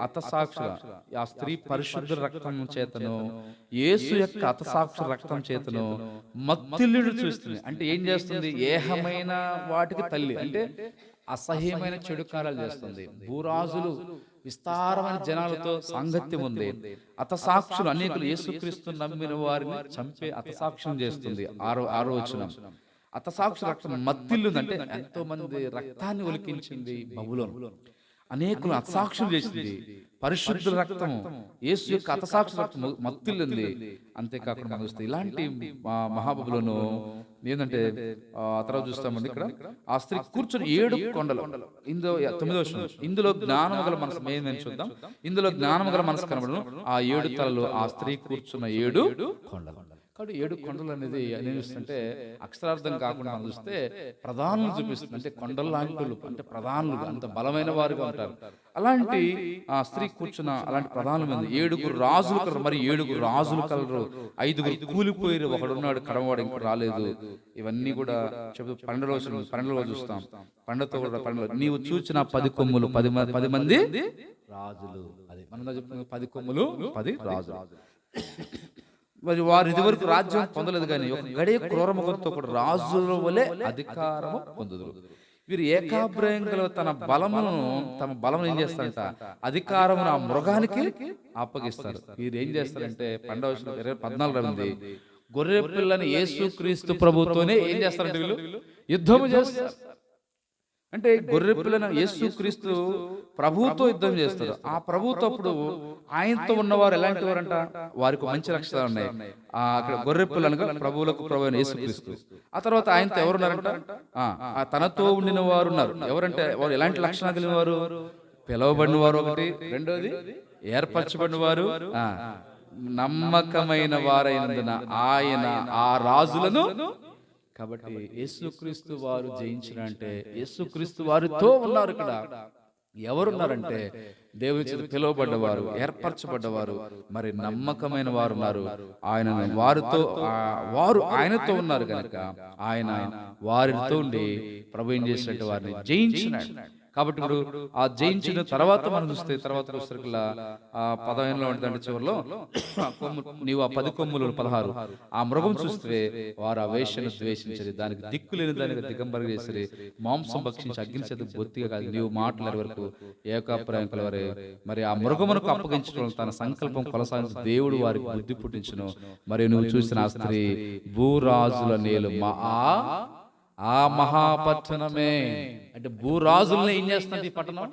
అతసాక్షుల ఆ స్త్రీ పరిశుద్ధ రక్తం చేతను యేసు యొక్క అతసాక్షుల రక్తం చేతను మత్తిల్లుడు చూస్తుంది. అంటే ఏం చేస్తుంది? ఏహమైన వాటికి తల్లి. అంటే అసహ్యమైన చెడు కార్యాలు చేస్తుంది. భూరాజులు విస్తారమైన జనాలతో సాంగత్యం ఉంది. అతసాక్షులు అనేకులు యేసుక్రీస్తు నమ్మిన వారిని చంపే అతసాక్ష్యం చేస్తుంది. ఆరో ఆరో వచనం. అతసాక్షి రక్తం మత్తిల్లుంది అంటే ఎంతో మంది రక్తాన్ని ఒలికించింది బబులోను. అనేకులు అతసాక్షులు చేసింది పరిశుద్ధ రక్తము. యేసు యొక్క అతసాక్షి రక్తం మత్తిల్లుంది. అంతేకాకుండా మనం చూస్తే ఇలాంటి మహాబబులను ఏంటంటే ఆ తర్వాత చూస్తామండి ఇక్కడ. ఆ స్త్రీ కూర్చొని ఏడు కొండలు. ఇందులో తొమ్మిదో. ఇందులో జ్ఞానము గల మనసు మేము చూద్దాం. ఇందులో జ్ఞానము గల మనసు కనబడను. ఆ ఏడు తలలు ఆ స్త్రీ కూర్చున్న ఏడు కొండలు. కాబట్టి ఏడు కొండలు అనేది నేను చూస్తుంటే అక్షరార్థం కాకుండా చూస్తే ప్రధానులు చూపిస్తుంది. అంటే కొండల అంటే ప్రధానులు అంత బలమైన వారుగా ఉంటారు. అలాంటి ఆ స్త్రీ కూర్చున్న అలాంటి ప్రధానులు మంది ఏడుగురు రాజులు కలరు. మరి ఏడుగురు రాజులు కలరు. ఐదుగురు కూలిపోయారు ఒకడున్నాడు కడమవాడు ఇంకా రాలేదు. ఇవన్నీ కూడా చెబుతూ పన్నెండు రోజులు పన్నెండు రోజులు చూస్తాం పండుగతో కూడా పన్నెండు నీవు చూచిన పది కొమ్ములు పది పది మంది? రాజులు. అది మనం చెప్తున్న పది కొమ్ములు పది రాజులు. మరి వారు ఇదివరకు రాజ్యం పొందలేదు కానీ ఒక గడియ క్రూరముఖంతో కూడా రాజుల వలె అధికారము పొందుదురు. వీరు ఏకాభిప్రాయం గల తన బలమును తమ బలమును ఏం చేస్తారంట? అధికారమును ఆ మృగానికి అప్పగిస్తారు. వీరు ఏం చేస్తారంటే పండవ ఇరవై పద్నాలుగు ఉంది గొర్రె పిల్లని యేసు క్రీస్తు ప్రభుతోనే ఏం చేస్తారంటే వీళ్ళు? యుద్ధము చేస్తారు. అంటే గొర్రె పిల్లను యేసు క్రీస్తు ప్రభువుతో యుద్ధం చేస్తారు ఆ ప్రభువుతో అప్పుడు ఆయనతో ఉన్నవారు ఎలాంటి వారంట వారికి మంచి లక్షణాలు ఉన్నాయి. ఆ అక్కడ గొర్రె పిల్లనగా ప్రభువులకు ప్రభు అయిన యేసు క్రీస్తు. ఆ తర్వాత ఆయనతో ఎవరున్నారంట తనతో ఉండిన వారు ఉన్నారు. ఎవరంటే వారు ఎలాంటి లక్షణాలు కలిగిన వారు పిలవబడిన వారు ఒకటి. రెండోది ఏర్పరచబడిన వారు నమ్మకమైన వారైనందున ఆయన ఆ రాజులను కాబట్టి యేసుక్రీస్తు వారు జయించిన అంటే యేసుక్రీస్తు వారితో ఉన్నారు ఇక్కడ. ఎవరున్నారంటే దేవుని చేత పిలువబడ్డవారు ఏర్పరచబడ్డవారు. మరి నమ్మకమైన వారు ఉన్నారు. ఆయన వారితో వారు ఆయనతో ఉన్నారు కనుక ఆయన వారితో ఉండి ప్రభు ఏం చేసినట్టు వారిని జయించినాడు. కాబట్టి ఇప్పుడు ఆ జయించిన తర్వాత మనం చూస్తే తర్వాత పుస్తకల ఆ పదహేనులో ఉంటుంది చివరిలో నీవు ఆ పది కొమ్ములు పదహారు. ఆ మృగం చూస్తే వారు ఆ వేషను ద్వేషించరు దానికి దిక్కు లేని దానికి దిగంబర చేసిరి. మాంసం భక్షించి అగ్ని చేత బొత్తిగా కాదు. నీవు మాటల వరకు ఏకాభిప్రాయం కలవరే. మరి ఆ మృగమునకు అప్పగించడం తన సంకల్పం కొనసాగించి దేవుడు వారికి బుద్ధి పుట్టించును. మరి నువ్వు చూసిన ఆ స్త్రీ భూరాజుల నేలు మా ఆ ఆ మహాపట్టణమే. అంటే భూరాజుల్ని ఏం చేస్తుంది ఈ పట్టణం?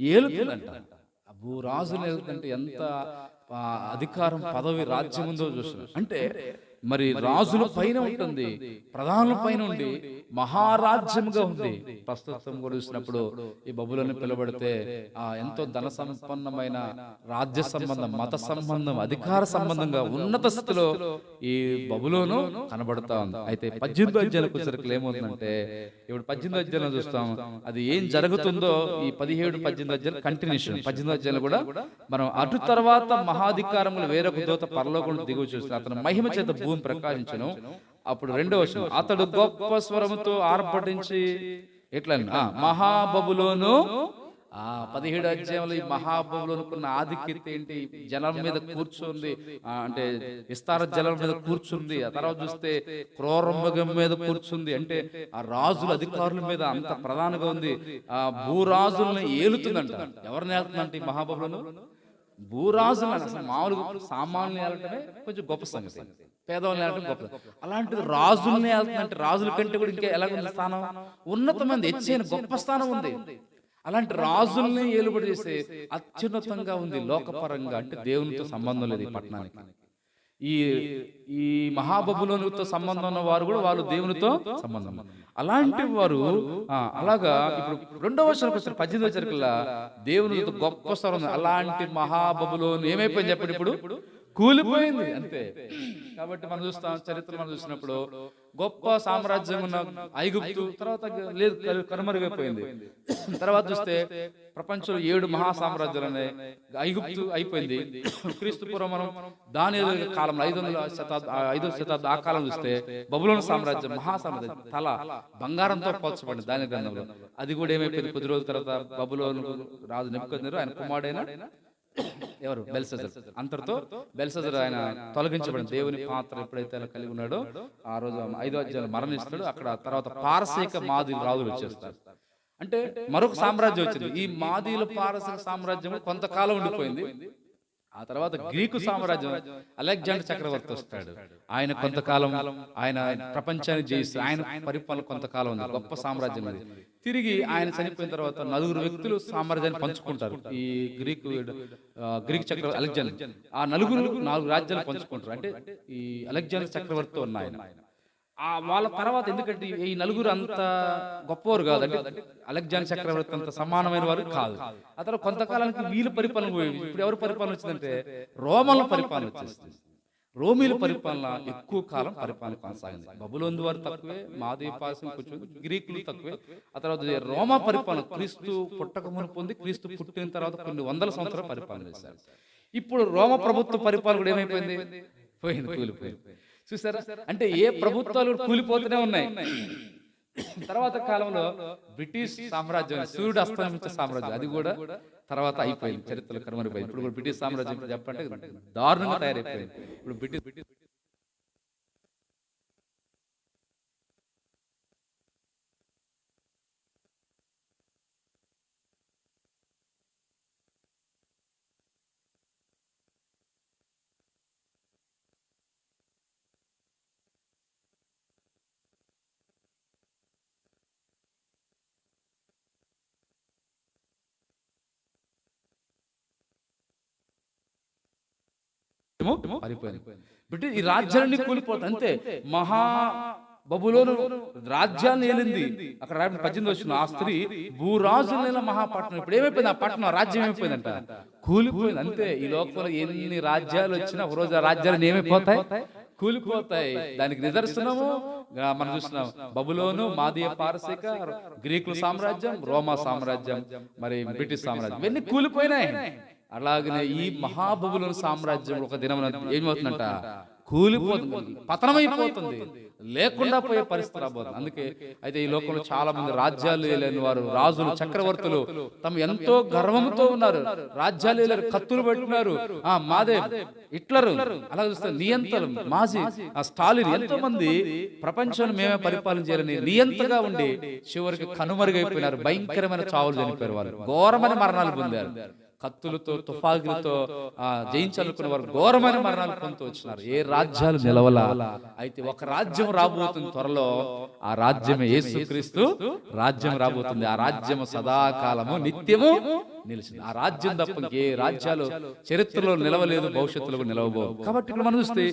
ఏలుతుందంట. ఆ భూరాజులు ఏలుతుంటే ఎంత అధికారం పదవి రాజ్యం ఉందో చూస్తున్నారు. అంటే మరి రాజుల పైన ఉంటుంది ప్రధానుల పైన ఉండి మహారాజ్యముగా ఉంది. ప్రస్తుతం కూడా చూసినప్పుడు ఈ బబులను పిలువబడితే ఆ ఎంతో ధన సంపన్నమైన రాజ్య సంబంధం మత సంబంధం అధికార సంబంధంగా ఉన్నత స్థితిలో ఈ బబులోను కనబడతా ఉంది. అయితే పద్దెనిమిది అధ్యాయులకు వచ్చరికి ఏమవుతుందంటే ఇప్పుడు పద్దెనిమిది అధ్యాయులు చూస్తాం అది ఏం జరుగుతుందో ఈ పదిహేడు పద్దెనిమిది అధ్యాయులు కంటిన్యూషన్ పద్దెనిమిది అధ్యాయులు కూడా మనం అటు తర్వాత మహాధికారములు వేరొక దూత పరలోకంలో దిగువ చూస్తున్నాం అతను మహిమ చేత భూమి ప్రకాశించను. అప్పుడు రెండో వచనం. అతడు గొప్ప స్వరముతో ఆర్భటించి ఎట్లా మహాబబులోను. ఆ పదిహేడు అధ్యాయంలో ఈ మహాబబులోనుకున్న ఆధిక్యత ఏంటి? జలం మీద కూర్చుంది. అంటే విస్తార జలం మీద కూర్చుంది. ఆ తర్వాత చూస్తే క్రోరమృగం మీద కూర్చుంది. అంటే ఆ రాజుల అధికారుల మీద అంత ప్రధానంగా ఉంది. ఆ భూరాజుల్ని ఏలుతుందంట. ఎవరిని ఏలుతుందంటే ఈ మహాబబులను? భూరాజులు అసలు మామూలుగా సామాన్యులు ఏలటమే కొంచెం గొప్ప సంగతి. పేదవాళ్ళని ఏలటం గొప్ప అలాంటిది రాజుల్ని ఏలుతుందంటే రాజుల కంటే కూడా ఇంకా ఎలా ఉంది స్థానం? ఉన్నతమైన హెచ్చైన గొప్ప స్థానం ఉంది. అలాంటి రాజుల్ని ఏలుబడి చేసే అత్యున్నతంగా ఉంది లోకపరంగా అంటే దేవునితో సంబంధం లేదు ఈ పట్టణానికి. ఈ ఈ మహాబబులోనితో సంబంధం ఉన్న వారు కూడా వాళ్ళు దేవునితో సంబంధం. అలాంటి వారు ఆ, అలాగా ఇప్పుడు రెండవ వర్షానికి వచ్చిన పద్దెనిమిది వచ్చరికల్లా దేవునితో గొప్ప స్వరం ఉంది. అలాంటి మహాబబులోను ఏమైపోయింది చెప్పండి ఇప్పుడు? కూలిపోయింది అంతే. కాబట్టి మనం చూస్తాం చరిత్ర మనం చూసినప్పుడు గొప్ప సామ్రాజ్యం ఉన్న ఐగుప్తు తర్వాత లేదు కనుమరుగైపోయింది. తర్వాత చూస్తే ప్రపంచంలో ఏడు మహా సామ్రాజ్యాలు ఉన్నాయి ఐగుప్తు అయిపోయింది. క్రీస్తు పూర్వం మనం దాని కాలంలో ఐదు వందల శతాబ్ద ఐదో శతాబ్ద ఆ కాలం చూస్తే బబులోని సామ్రాజ్యం మహా సామ్రాజ్యం తల బంగారంతో పోల్చబడింది దాని గ్రంథంలో. అది కూడా ఏమైపోయింది? కొద్ది రోజుల తర్వాత బబులోను రాజు నిపుకొందరు ఆయన కుమారుడైన ఎవరు? బెల్సజర్. అంతటితో బెల్సజర్ ఆయన తొలగించబడింది దేవుని పాత్ర ఎప్పుడైతే ఆయన కలిగి ఉన్నాడో ఆ రోజు ఐదో అధ్యాయులు మరణిస్తాడు. అక్కడ తర్వాత పారసీక మాది రాజులు వచ్చేస్తారు. అంటే మరొక సామ్రాజ్యం వచ్చింది. ఈ మాదీల పారసీక సామ్రాజ్యం కొంతకాలం ఉండిపోయింది. ఆ తర్వాత గ్రీకు సామ్రాజ్యం అలెగ్జాండర్ చక్రవర్తి వస్తాడు. ఆయన కొంతకాలం ఆయన ప్రపంచాన్ని జయిస్తూ ఆయన పరిపాలన కొంతకాలం ఉంది. గొప్ప సామ్రాజ్యం అది తిరిగి ఆయన చనిపోయిన తర్వాత నలుగురు వ్యక్తులు సామ్రాజ్యాన్ని పంచుకుంటారు. ఈ గ్రీకు గ్రీక్ చక్రవర్తి అలెగ్జాండర్. ఆ నలుగురు నాలుగు రాజ్యాలు పంచుకుంటారు. అంటే ఈ అలెగ్జాండర్ చక్రవర్తి ఉన్న ఆయన ఆ వాళ్ళ తర్వాత ఎందుకంటే ఈ నలుగురు అంత గొప్పవారు కాదు. అంటే అలెగ్జాండర్ చక్రవర్తి అంత సమానమైన వారు కాదు. ఆ తర్వాత కొంతకాలానికి వీళ్ళ పరిపాలన పోయింది ఇప్పుడు ఎవరు పరిపాలన వచ్చిందంటే రోమన్ల పరిపాలన వచ్చేస్తుంది రోమిల పరిపాలన ఎక్కువ కాలం పరిపాలన కొనసాగింది. బబులోందు వారు తక్కువే మాదే పాసం కొంచెం గ్రీకులు తక్కువే. ఆ తర్వాత రోమా పరిపాలన క్రీస్తు పుట్టక ఉంది క్రీస్తు పుట్టిన తర్వాత కొన్ని వందల సంవత్సరాలు పరిపాలన చేశారు. ఇప్పుడు రోమ ప్రభుత్వ పరిపాలన కూడా ఏమైపోయింది? పోయింది కూలిపోయింది. చూసారా? అంటే ఏ ప్రభుత్వాలు కూలిపోతూనే ఉన్నాయి? తర్వాత కాలంలో బ్రిటిష్ సామ్రాజ్యం సూర్యుడు అస్తమించే సామ్రాజ్యం అది కూడా తర్వాత అయిపోయింది చరిత్రలో కనుమరుపోయింది ఇప్పుడు కూడా బ్రిటిష్ సామ్రాజ్యం చెప్పంటే దారుణంగా తయారైపోయింది. ఇప్పుడు బ్రిటిష్ బ్రిటిష్ ఏమో పారిపోయింది బ్రిటిష్ ఈ రాజ్యాలన్నీ కూలిపోతాయి అంతే. మహా బబులోను రాజ్యాన్ని ఏలింది. అక్కడ రాయబడిన పద్దెనిమిది వచ్చిన ఆ స్త్రీ భూరాజుల నెల మహాపట్నం ఇప్పుడు ఏమైపోయింది? ఆ పట్టణం రాజ్యం ఏమైపోయిందంట. కూలిపోయింది. అంతే. ఈ లోకంలో ఎన్ని రాజ్యాలు వచ్చినా ఒక రోజు ఆ రాజ్యాలు ఏమైపోతాయి? కూలిపోతాయి. దానికి నిదర్శనము? మనం చూస్తున్నాం. బబులోను మాదీయ పారసీక గ్రీకుల సామ్రాజ్యం రోమా సామ్రాజ్యం మరి బ్రిటిష్ సామ్రాజ్యం. ఇవన్నీ కూలిపోయినాయి. అలాగనే ఈ మహాబబులోని సామ్రాజ్యం ఒక దినం ఏమవుతుందంట? కూలిపోతుంది. పతనమైపోతుంది. లేకుండా పోయే పరిస్థితి రాబోతుంది. అందుకే అయితే ఈ లోకంలో చాలా మంది రాజ్యాలు లేని వారు రాజులు చక్రవర్తులు తమ ఎంతో గర్వంతో ఉన్నారు. రాజ్యాలు లేరు కత్తులు పెట్టున్నారు. ఆ మాదే హిట్లర్. అలా చూస్తే నియంతలు మాజీ ఆ స్టాలిన్ ఎంతో మంది ప్రపంచాన్ని మేమే పరిపాలన చేయాలని నియంతగా ఉండి చివరికి కనుమరుగైపోయినారు. భయంకరమైన చావులు చనిపోయారు వాళ్ళు ఘోరమైన మరణాలు పొందారు. కత్తులతో తుపాకీలతో ఆ జయించాలనుకున్న వారు ఘోరమైన మరణాలు పొందుతూ వచ్చినారు. ఏ రాజ్యాలు నిలవలా? అయితే ఒక రాజ్యం రాబోతుంది త్వరలో. ఆ రాజ్యమే యేసుక్రీస్తు రాజ్యం రాబోతుంది. ఆ రాజ్యం సదాకాలము నిత్యము నిలిచింది. ఆ రాజ్యం తప్ప ఏ రాజ్యాలు చరిత్రలో నిలవలేదు భవిష్యత్తులో కూడా నిలవబోవు. కాబట్టి ఇక్కడ మనం చూస్తే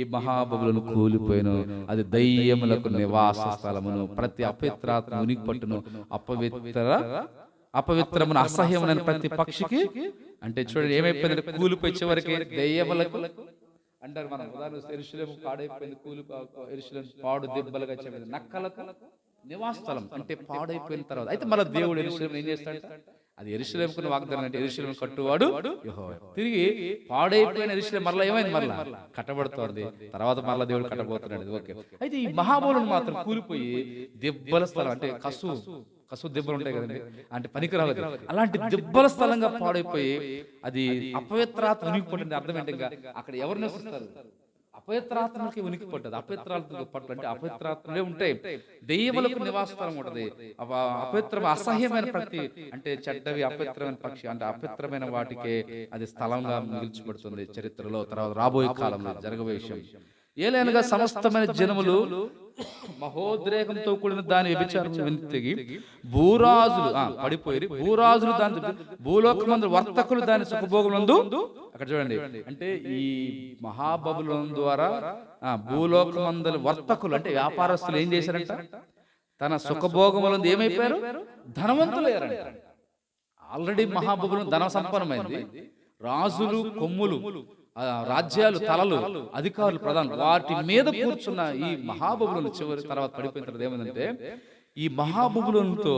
ఈ మహాబబులను కూలిపోయిన అది దయ్యములకు నివాస స్థలమును ప్రతి అపవిత్రాత్మ ఉనికి పట్టును అపవిత్ర అపవిత్రమును అసహ్యమునైన ప్రతి పక్షికి అంటే చూడండి ఏమైపోయిందంటే కూలిపోయి చివరికి దెయ్యములకు అంటారు మనం. ఉదాహరణ ఎరుశలేము పాడైపోయింది కూలి ఎరుశలేం పాడు దెబ్బలుగా చెప్పేది. నక్కలకు నివాస స్థలం అంటే పాడైపోయిన తర్వాత. అయితే మళ్ళీ దేవుడు ఎరుశలేం ఏం చేస్తాడు అది ఎరుశలేముకున్న వాగ్దానం అంటే ఎరుశలేం కట్టువాడు. తిరిగి పాడైపోయిన ఎరుశలేం మరలా ఏమైంది? మరలా కట్టబడుతోంది. తర్వాత మరలా దేవుడు కట్టబోతున్నాడు. ఓకే. అయితే ఈ మహాబోలను మాత్రం కూలిపోయి దెబ్బల స్థలం అంటే కసు కసు దెబ్బలు ఉంటాయి కదండి. అంటే పనికిరాలేదు. అలాంటి దెబ్బల స్థలంగా పాడైపోయి అది అపవిత్రాత్మ ఉనికి పట్టింది అర్థం ఏంటి ఇంకా? అక్కడ ఎవరు నివసిస్తారు? అపవిత్రాత్మకి ఉనికి పట్టదు అపవిత్రాత్మకు పట్టు అంటే అపవిత్రాత్మలే ఉంటాయి దెయ్యములకు నివాస స్థలం ఉంటది అపవిత్రం అసహ్యమైన ప్రతి అంటే చెడ్డవి అపవిత్రమైన పక్షి అంటే అపవిత్రమైన వాటికే అది స్థలంగా నిలిచిపడుతుంది చరిత్రలో. తర్వాత రాబోయే కాలంలో జరగబోయే విషయం. ఏలైనగా సమస్తమైన జనములు మహోద్రేకంతో కూడిన దాని వ్యభిచారం వెంతిగి భూరాజులు పడిపోయి భూరాజులు దాని భూలోకమందు వర్తకులు దాని సుఖభోగములందు అక్కడ చూడండి. అంటే ఈ మహాబబులం ద్వారా భూలోకమందలి వర్తకులు అంటే వ్యాపారస్తులు ఏం చేశారంట? తన సుఖభోగములందు ఏమైపోయారు? ధనవంతులయ్యారంట ఆల్రెడీ మహాబబులం ధన సంపన్నమైంది రాజులు కొమ్ములు. రాజ్యాలు తలలు అధికారులు ప్రధానులు వాటి మీద కూర్చున్న ఈ మహాబబులను చివరి తర్వాత పడిపోయిన తర్వాత ఏమైందంటే ఈ మహాబబులతో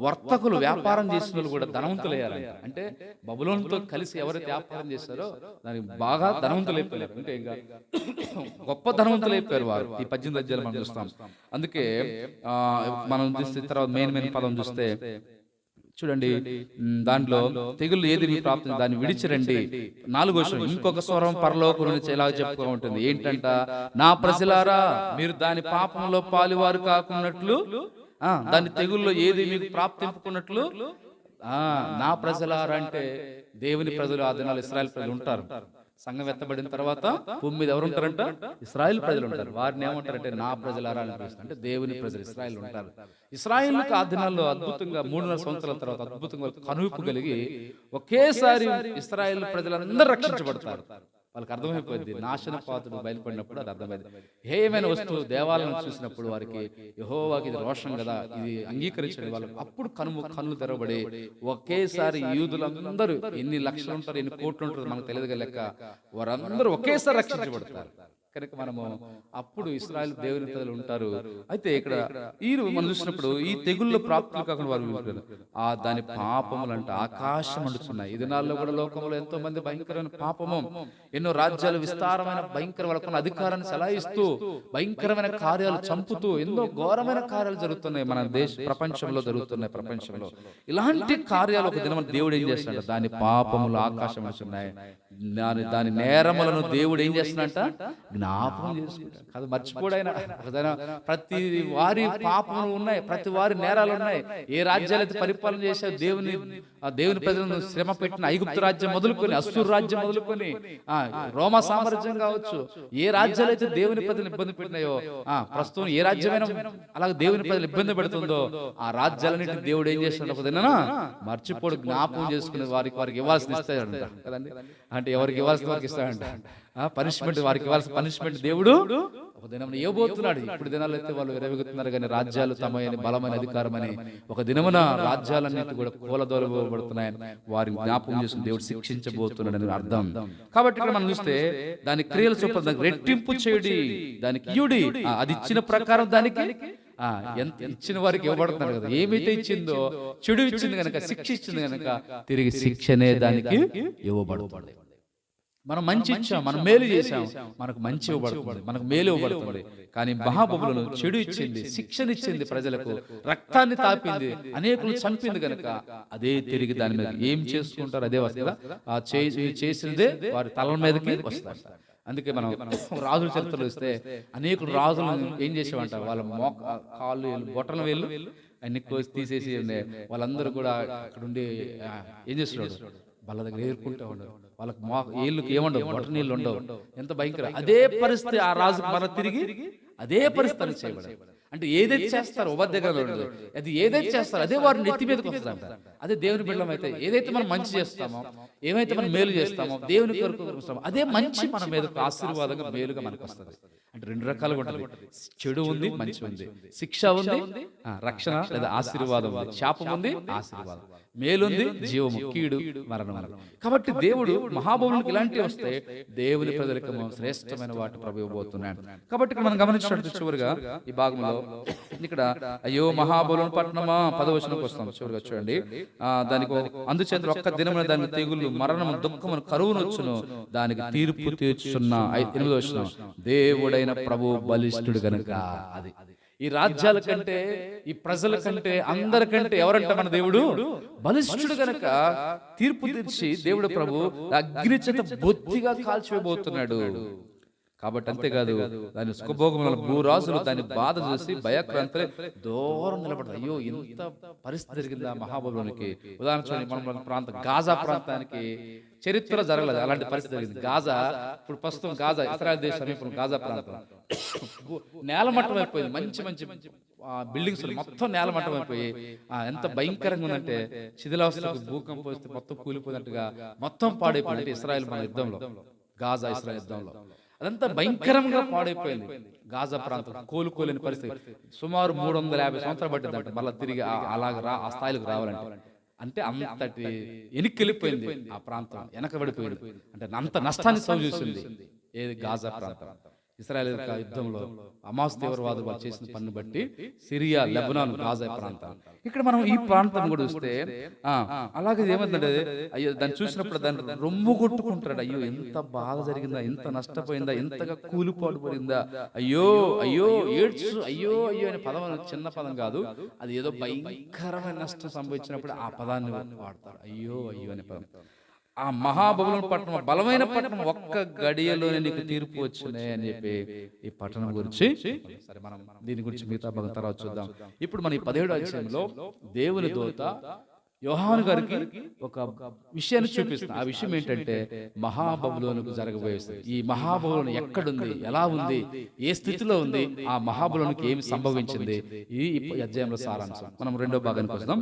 వర్తకులు వ్యాపారం చేసిన వాళ్ళు కూడా ధనవంతులయ్యారంట అంటే బబులోన్తో కలిసి ఎవరైతే వ్యాపారం చేస్తారో దానికి బాగా ధనవంతులు అయిపోయారు. అంటే ఇంకా గొప్ప ధనవంతులు అయిపోయారు వారు. ఈ పద్దెనిమిది అధ్యాయులు మనం చూస్తాం. అందుకే ఆ, మనం చూస్తే తర్వాత మెయిన్ మెయిన్ పదం చూస్తే చూడండి దాంట్లో తెగులు ఏది ప్రాప్తి దాన్ని విడిచిరండి. నాలుగో ఇంకొక స్వరం పరలోకం నుంచి ఎలా చెప్పుకో ఉంటుంది. ఏంటంట? నా ప్రజలారా మీరు దాని పాపంలో పాలువారు కాకున్నట్లు ఆ, దాని తెగుల్లో ఏది మీకు ప్రాప్తింపుకున్నట్లు ఆ నా ప్రజలారా అంటే దేవుని ప్రజలు ఆ దినాలు ఇస్రాయల్ ప్రజలు ఉంటారు. సంఘం ఎత్తబడిన తర్వాత భూమి మీద ఎవరు ఉంటారంట ఇస్రాయల్ ప్రజలు ఉంటారు. వారిని ఏమంటారంటే నా ప్రజలారా అని పిలుస్తారు అంటే దేవుని ప్రజలు ఇస్రాయల్ ఉంటారు. ఇస్రాయల్కి ఆ దినాల్లో అద్భుతంగా మూడున్నర సంవత్సరాల తర్వాత అద్భుతంగా కనువిప్పు కలిగి ఒకేసారి ఇస్రాయల్ ప్రజలందరూ రక్షించబడతారు. వాళ్ళకి అర్థమైపోయింది నాశన పాత్రుడు బయలుపడినప్పుడు అది అర్థమైంది. ఏమైనా వస్తువు దేవాలయం చూసినప్పుడు వారికి యహోవాకి ఇది రోషం కదా ఇది అంగీకరించండి వాళ్ళు అప్పుడు కనుము కన్నులు తెరవబడి ఒకేసారి యూదులందరూ ఎన్ని లక్షలు ఉంటారు ఎన్ని కోట్లు ఉంటారు మనకు తెలియదు లెక్క వారందరూ ఒకేసారి రక్షించబడతారు. కనుక మనము అప్పుడు ఇస్రాయల్ దేవుని ప్రజలు ఉంటారు. అయితే ఇక్కడ ఈ మనం చూసినప్పుడు ఈ తెగుళ్ళ ప్రాప్తులు కాకుండా వారు. ఆ దాని పాపములు అంటే ఆకాశం అంటున్నాయి ఈ దినాల్లో కూడా లోకంలో ఎంతో మంది భయంకరమైన పాపము. ఎన్నో రాజ్యాలు విస్తారమైన భయంకర వాళ్ళకున్న అధికారాన్ని సలాయిస్తూ భయంకరమైన కార్యాలు చంపుతూ ఎన్నో ఘోరమైన కార్యాలు జరుగుతున్నాయి మన దేశ ప్రపంచంలో జరుగుతున్నాయి ప్రపంచంలో. ఇలాంటి కార్యాలు ఒక దినం దేవుడు ఏం చేస్తున్నాడు దాని పాపములు ఆకాశం అంటున్నాయి దాని దాని నేరములను దేవుడు ఏం చేస్తున్నట్ట జ్ఞాపకం చేసుకుంటాడు కాదు మర్చిపోడైనా ప్రతి వారి పాపములు ఉన్నాయి. ప్రతి వారి నేరాలు ఉన్నాయి. ఏ రాజ్యాలు అయితే పరిపాలన చేశారు దేవుని ఆ దేవుని ప్రజలను శ్రమ పెట్టిన ఐగుప్తు రాజ్యం మొదలుకొని అస్సూరు రాజ్యం మొదలుకొని ఆ రోమా సామ్రాజ్యం కావచ్చు ఏ రాజ్యాలు అయితే దేవుని ప్రజలు ఇబ్బంది పెట్టినాయో ఆ ప్రస్తుతం ఏ రాజ్యమైనా అలాగే దేవుని ప్రజలు ఇబ్బంది పెడుతుందో ఆ రాజ్యాలన్నింటినీ దేవుడు ఏం చేస్తున్నాడు ఒక దినాన మర్చిపోడు జ్ఞాపకం చేసుకుని వారికి వారికి ఇవ్వాల్సిన ఇస్తాడంట కదండి అంటే ఎవరికి ఇవ్వాల్సిన వారికి ఇస్తాడంట పనిష్మెంట్ వారికి ఇవ్వాల్సిన పనిష్మెంట్ దేవుడు ఒక దినం ఇవ్వబోతున్నాడు ఇప్పుడు దినాలు అయితే వాళ్ళు విరవగుతున్నారు కానీ రాజ్యాలు తమయని బలమైన అధికారమని ఒక దినమున రాజ్యాలన్నిటి కూడా కూలదోలబడుతున్నాయని వారిని జ్ఞాపకం చేసుకుని దేవుడు శిక్షించబోతున్నాడని అర్థం. కాబట్టి ఇక్కడ మనం చూస్తే దాని క్రియలు చొప్పున దానికి రెట్టింపు చేయడి దానికి ఇయుడి. అది ఇచ్చిన ప్రకారం దానికి ఎంత ఇచ్చిన వారికి ఇవ్వబడుతున్నారు కదా. ఏమైతే ఇచ్చిందో చెడు ఇచ్చింది కనుక శిక్ష ఇచ్చింది కనుక తిరిగి శిక్షనే దానికి ఇవ్వబడుతుంది. మనం మంచి ఇచ్చాం మనం మేలు చేశాం మనకు మంచి ఇవ్వబడుతుంది మనకు మేలు ఇవ్వబడుతుంది. కానీ మహాబబులను చెడు ఇచ్చింది శిక్షణ ఇచ్చింది ప్రజలకు రక్తాన్ని తాపింది అనేకులు చంపింది కనుక అదే తిరిగి దాని మీద ఏం చేసుకుంటారు అదే వస్తుంది? ఆ చేసినదే వారి తల మీదకి వస్తారు అందుకే మనం రాజుల చరిత్రలో ఇస్తే అనేకులు రాజులు ఏం చేసేవంట? వాళ్ళ మోక కాళ్ళు వేళ్ళు, బొట్టల వేళ్ళు అన్ని కోసి తీసేసి వాళ్ళందరూ కూడా అక్కడ ఉండి ఏం చేస్తున్నాడు వాళ్ళ దగ్గర ఏరుకుంటూ ఉండరు వాళ్ళకి మో ఏళ్ళకి ఏముండవు బొట్ట నీళ్ళు ఉండవు. ఎంత భయంకర. అదే పరిస్థితి ఆ రాజుకు మన తిరిగి అదే పరిస్థితి చేయబడాలి. అంటే ఏదైతే చేస్తారో ఉపాధ్యాయులు ఉండదు. అది ఏదైతే చేస్తారో అదే వారి నెత్తి మీదకి వస్తుందంట. అదే దేవుని బిడ్డలం అయితే ఏదైతే మనం మంచి చేస్తామో ఏమైతే మనం మేలు చేస్తామో దేవుని కొరకు వస్తామో అదే మంచి మన మీదకు ఆశీర్వాదంగా మేలుగా మనకు వస్తుంది. అంటే రెండు రకాలుగా ఉంటుంది. చెడు ఉంది మంచి ఉంది. శిక్ష ఉంది రక్షణ లేదా ఆశీర్వాదం ఉంది శాపం ఉంది ఆశీర్వాదం. మేలుంది జీవము కీడు మరణం. కాబట్టి దేవుడు మహాభవులకు ఇలాంటివి వస్తే దేవుని ప్రజలకు శ్రేష్టమైన వాటి ప్రభు ఇవ్వబోతున్నాడు కాబట్టి ఇక్కడ మనం గమనించినట్టు చివరిగా ఈ భాగంలో ఇక్కడ అయ్యో మహాబలం పట్టణమా పదవచనంకి వస్తాం చివరిగా చూడండి. ఆ దానికి అందుచేత ఒక్క దినమైన దానికి తెగులు మరణము దుఃఖమును కరువునొచ్చును. దానికి తీర్పు తీర్చున్న ఎనిమిదో వచ్చిన దేవుడైన ప్రభు బలిష్ఠుడు గనుక అది. ఈ రాజ్యాల కంటే ఈ ప్రజల కంటే అందరికంటే ఎవరంట మన దేవుడు? బలిష్ఠుడు గనక తీర్పు తీర్చి దేవుడు ప్రభు అగ్ని చేత బొత్తిగా కాల్చివేయబోతున్నాడు. కాబట్టి అంతేకాదు దాని సుఖభోగముల భూరాజులు దాని బాధ చూసి భయక్రాంతలే దూరం నిలబడతారు అయ్యో ఇంత పరిస్థితి జరిగిందా మహాబలోనికి? ఉదాహరణ చూడండి మనం ప్రాంతం గాజా ప్రాంతానికి చరిత్ర జరగలేదు. అలాంటి పరిస్థితి జరిగింది. గాజా ఇప్పుడు ప్రస్తుతం గాజా ఇస్రాయల్ దేశ సమీపంలో గాజా ప్రాంతం. నేలమట్టం అయిపోయింది. మంచి మంచి బిల్డింగ్స్ మొత్తం నేలమట్టం అయిపోయి ఆ, ఎంత భయంకరంగా ఉందంటే శిథిలావస్థకు భూకంపం వస్తే మొత్తం కూలిపోయినట్టుగా మొత్తం పాడైపోయింది. అంటే ఇస్రాయల్ మన యుద్ధంలో గాజా ఇస్రాయల్ యుద్ధంలో. అదంతా భయంకరంగా పాడైపోయింది. గాజా ప్రాంతం కోలుకోలేని పరిస్థితి. సుమారు మూడు వందల యాభై సంవత్సరాలు పట్టిందంట మళ్ళీ తిరిగి అలాగ రా ఆ స్థాయికి రావాలంటే. అంటే అంతటి వెనక్కి ఆ ప్రాంతం. వెనకబడిపోయింది అంటే అంత నష్టాన్ని సౌ చూసింది ఏది గాజా ప్రాంతం? ఇస్రాయల్ యొక్క యుద్ధంలో అమాస్ తీవ్రవాదులు వాళ్ళు చేసిన పన్ను బట్టి సిరియా లెబనాన్ గాజా ప్రాంతం. ఇక్కడ మనం ఈ ప్రాంతం కూడా చూస్తే అలాగే ఇది ఏమైందంటే అయ్యో దాన్ని చూసినప్పుడు దాన్ని రొమ్ము కొట్టుకుంటాడు. అయ్యో ఎంత బాధ జరిగిందా ఎంత నష్టపోయిందా ఎంతగా కూలిపాటు పడిందా అయ్యో అయ్యో ఏడ్చు అయ్యో అయ్యో అనే పదం చిన్న పదం కాదు. అది ఏదో భయంకరమైన నష్టం సంభవించినప్పుడు ఆ పదాన్ని వాడతాడు అయ్యో అయ్యో అనే పదం. ఆ మహాబబులను పట్టణం బలమైన పట్టణం ఒక్క గడియలోనే నీకు తీర్పు వచ్చినాయి అని చెప్పి ఈ పట్టణం గురించి సరే మనం దీని గురించి మిగతా భాగం తర్వాత చూద్దాం. ఇప్పుడు మన ఈ పదిహేడు అధ్యాయంలో దేవుని దూత యోహాను గారికి ఒక విషయాన్ని చూపిస్తుంది ఆ విషయం ఏంటంటే మహాబబులోనికి జరగబోయేది ఈ మహాబబులోను ఎక్కడుంది? ఎలా ఉంది? ఏ స్థితిలో ఉంది? ఆ మహాబులోనికి ఏమి సంభవించింది? ఈ అధ్యాయంలో సారాంశం. మనం రెండో భాగానికి వస్తాం.